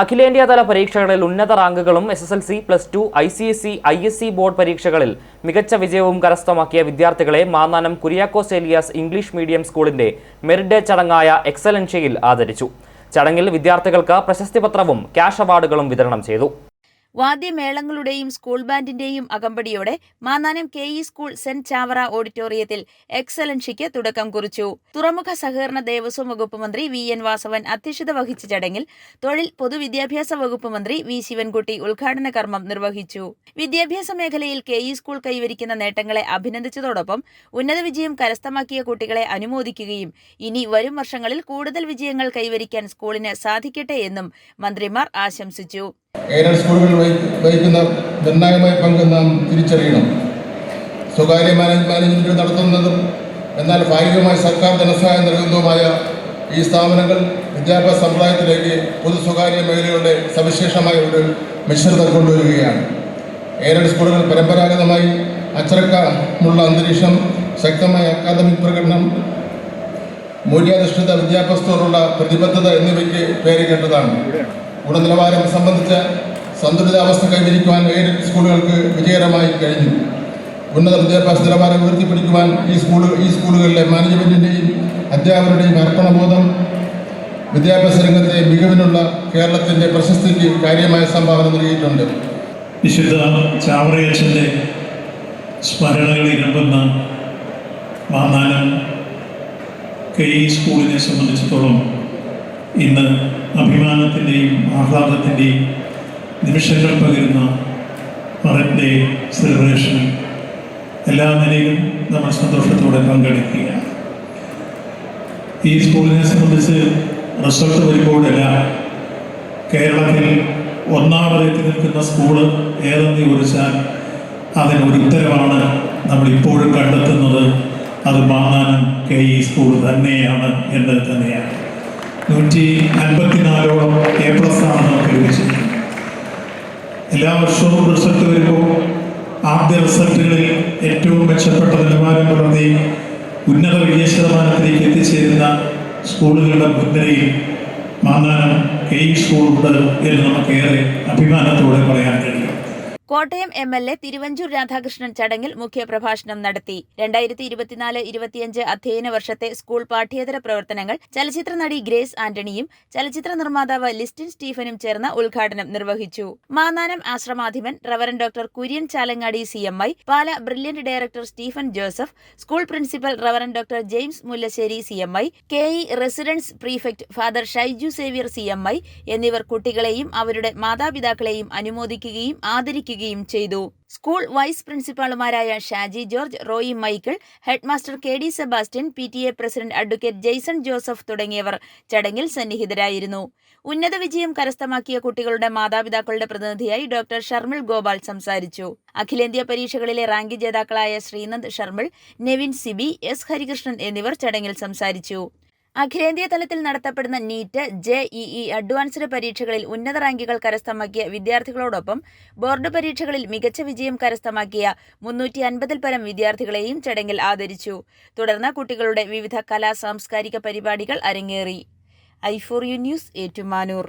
അഖിലേന്ത്യാതല പരീക്ഷകളിൽ ഉന്നത റാങ്കുകളും S S L C plus two I C S E I S C board പരീക്ഷകളിൽ മികച്ച വിജയവും കരസ്ഥമാക്കിയ വിദ്യാർത്ഥികളെ മാന്നാനം കുര്യാക്കോസ് ഏലിയാസ് ഇംഗ്ലീഷ് മീഡിയം സ്കൂളിന്റെ മെറിറ്റ് ഡേ ചടങ്ങായ എക്സലൻഷ്യയിൽ ആദരിച്ചു. ചടങ്ങിൽ വിദ്യാർത്ഥികൾക്ക് പ്രശസ്തി പത്രവും ക്യാഷ് അവാർഡുകളും വിതരണം ചെയ്തു. വാദ്യമേളങ്ങളുടെയും സ്കൂൾ ബാൻഡിന്റെയും അകമ്പടിയോടെ Mannanam K E school saint Chavara ഓഡിറ്റോറിയത്തിൽ എക്സലൻഷിക്ക് തുടക്കം കുറിച്ചു. തുറമുഖ സഹകരണ ദേവസ്വം വകുപ്പ് മന്ത്രി വി എൻ വാസവൻ അധ്യക്ഷത വഹിച്ച ചടങ്ങിൽ തൊഴിൽ പൊതുവിദ്യാഭ്യാസ വകുപ്പ് മന്ത്രി വി ശിവൻകുട്ടി ഉദ്ഘാടന കർമ്മം നിർവഹിച്ചു. വിദ്യാഭ്യാസ മേഖലയിൽ കെ ഇ സ്കൂൾ കൈവരിക്കുന്ന നേട്ടങ്ങളെ അഭിനന്ദിച്ചതോടൊപ്പം ഉന്നത വിജയം കരസ്ഥമാക്കിയ കുട്ടികളെ അനുമോദിക്കുകയും ഇനി വരും വർഷങ്ങളിൽ കൂടുതൽ വിജയങ്ങൾ കൈവരിക്കാൻ സ്കൂളിന് സാധിക്കട്ടെ എന്നും മന്ത്രിമാർ ആശംസിച്ചു. എയ്ഡഡ് സ്കൂളുകൾ വഹി- വഹിക്കുന്ന നിർണായകമായ പങ്ക് നാം തിരിച്ചറിയണം. സ്വകാര്യ മാനേജ് മാനേജ്മെന്റ് നടത്തുന്നതും എന്നാൽ ഭാഗികമായി സർക്കാർ ധനസഹായം നൽകുന്നതുമായ ഈ സ്ഥാപനങ്ങൾ വിദ്യാഭ്യാസ സമ്പ്രദായത്തിലേക്ക് പൊതു സ്വകാര്യ മേഖലകളുടെ സവിശേഷമായ ഒരു മിശ്രിതം കൊണ്ടുവരികയാണ്. എയ്ഡഡ് സ്കൂളുകൾ പരമ്പരാഗതമായി അച്ചടക്കമുള്ള അന്തരീക്ഷം ശക്തമായ അക്കാദമിക് പ്രകടനം മൂല്യാധിഷ്ഠിത വിദ്യാഭ്യാസത്തോടുള്ള പ്രതിബദ്ധത എന്നിവയ്ക്ക് പേരുകേണ്ടതാണ് ഗുണനിലവാരം സംബന്ധിച്ച സന്തുലിതാവസ്ഥ കൈവരിക്കുവാൻ എയ്ഡഡ് സ്കൂളുകൾക്ക് വിജയകരമായി കഴിഞ്ഞു. ഉന്നത വിദ്യാഭ്യാസ നിലവാരം ഉയർത്തിപ്പിടിക്കുവാൻ ഈ സ്കൂൾ ഈ സ്കൂളുകളിലെ മാനേജ്മെന്റിന്റെയും അധ്യാപകരുടെയും അർപ്പണബോധം വിദ്യാഭ്യാസ രംഗത്തെ മികവിനുള്ള കേരളത്തിന്റെ പ്രശസ്തിക്ക് കാര്യമായ സംഭാവന നൽകിയിട്ടുണ്ട്. വിശുദ്ധ ചാവറയച്ചന്റെ സ്മരണകൾ ഇരമ്പുന്ന മാന്നാനം കെ സ്കൂളിനെ സംബന്ധിച്ചിടത്തോളം ഇന്ന് അഭിമാനത്തിന്റെയും ആഹ്ലാദത്തിന്റെയും നിമിഷങ്ങൾ പകരുന്ന മറൻ സെലിബ്രേഷൻ എല്ലാ നിലയിലും നമ്മൾ സന്തോഷത്തോടെ പങ്കെടുക്കുകയാണ്. ഈ സ്കൂളിനെ സംബന്ധിച്ച് റിസൾട്ട് വരുമ്പോഴെല്ലാം കേരളത്തിൽ ഒന്നാമതെത്തി നിൽക്കുന്ന സ്കൂൾ ഏതെന്ന് ചോദിച്ചാൽ അതിനൊരു ഉത്തരവാണ് നമ്മൾ ഇപ്പോഴും കണ്ടെത്തുന്നത്. അത് മാന്നാനം കെ ഇ സ്കൂൾ തന്നെയാണ് എന്ന് തന്നെയാണ്. നൂറ്റി അൻപത്തിനാലോളം എ പ്ലസ് ആണ് നമുക്ക് ലഭിച്ചത്. എല്ലാ വർഷവും റിസൾട്ട് വരുമ്പോൾ ആദ്യ റിസൾട്ടുകളിൽ ഏറ്റവും മെച്ചപ്പെട്ട നിലവാരം പുലർത്തി ഉന്നത വിജയ ശതമാനത്തിലേക്ക് എത്തിച്ചേരുന്ന സ്കൂളുകളുടെ മുൻനിരയിൽ മാന്നാനം കെ സ്കൂളുണ്ട് എന്ന് നമുക്കേറെ അഭിമാനത്തോടെ പറയാൻ കഴിയും. Kottayam M L A Thiruvanchoor Radhakrishnan ചടങ്ങിൽ മുഖ്യപ്രഭാഷണം നടത്തി. രണ്ടായിരത്തി ഇരുപത്തിനാല് ഇരുപത്തിയഞ്ച് അധ്യയന വർഷത്തെ സ്കൂൾ പാഠ്യേതര പ്രവർത്തനങ്ങൾ ചലച്ചിത്ര നടി ഗ്രേസ് ആന്റണിയും ചലച്ചിത്ര നിർമ്മാതാവ് ലിസ്റ്റിൻ സ്റ്റീഫനും ചേർന്ന് ഉദ്ഘാടനം നിർവഹിച്ചു. Mannanam ആശ്രമാധിപൻ reverend doctor Kurian Chalangadi C M I Pala brilliant director Stephen Joseph school principal reverend doctor James Mullassery C M I K E residence prefect father Shaiju Xavier C M I എന്നിവർ കുട്ടികളെയും അവരുടെ മാതാപിതാക്കളെയും അനുമോദിക്കുകയും ആദരിക്കുകയും ചെയ്തു. School vice പ്രിൻസിപ്പാളുമാരായ Shaji George Roy Michael headmaster K D Sebastian P T A president advocate Jaison Joseph തുടങ്ങിയവർ ചടങ്ങിൽ സന്നിഹിതരായിരുന്നു. ഉന്നത വിജയം കരസ്ഥമാക്കിയ കുട്ടികളുടെ മാതാപിതാക്കളുടെ പ്രതിനിധിയായി ഡോക്ടർ ഷർമിൾ ഗോപാൽ സംസാരിച്ചു. അഖിലേന്ത്യാ പരീക്ഷകളിലെ റാങ്ക് ജേതാക്കളായ ശ്രീനന്ദ് ഷർമിൾ നെവിൻ സിബി എസ്. ഹരികൃഷ്ണൻ എന്നിവർ ചടങ്ങിൽ സംസാരിച്ചു. അഖിലേന്ത്യാ തലത്തിൽ നടത്തപ്പെടുന്ന NEET J E E advanced പരീക്ഷകളിൽ ഉന്നത റാങ്കുകൾ കരസ്ഥമാക്കിയ വിദ്യാർത്ഥികളോടൊപ്പം ബോർഡ് പരീക്ഷകളിൽ മികച്ച വിജയം കരസ്ഥമാക്കിയ മുന്നൂറ്റി അൻപതിൽ പരം വിദ്യാർത്ഥികളെയും ചടങ്ങിൽ ആദരിച്ചു. തുടർന്ന് കുട്ടികളുടെ വിവിധ കലാ സാംസ്കാരിക പരിപാടികൾ അരങ്ങേറി. I four U news Ettumanoor.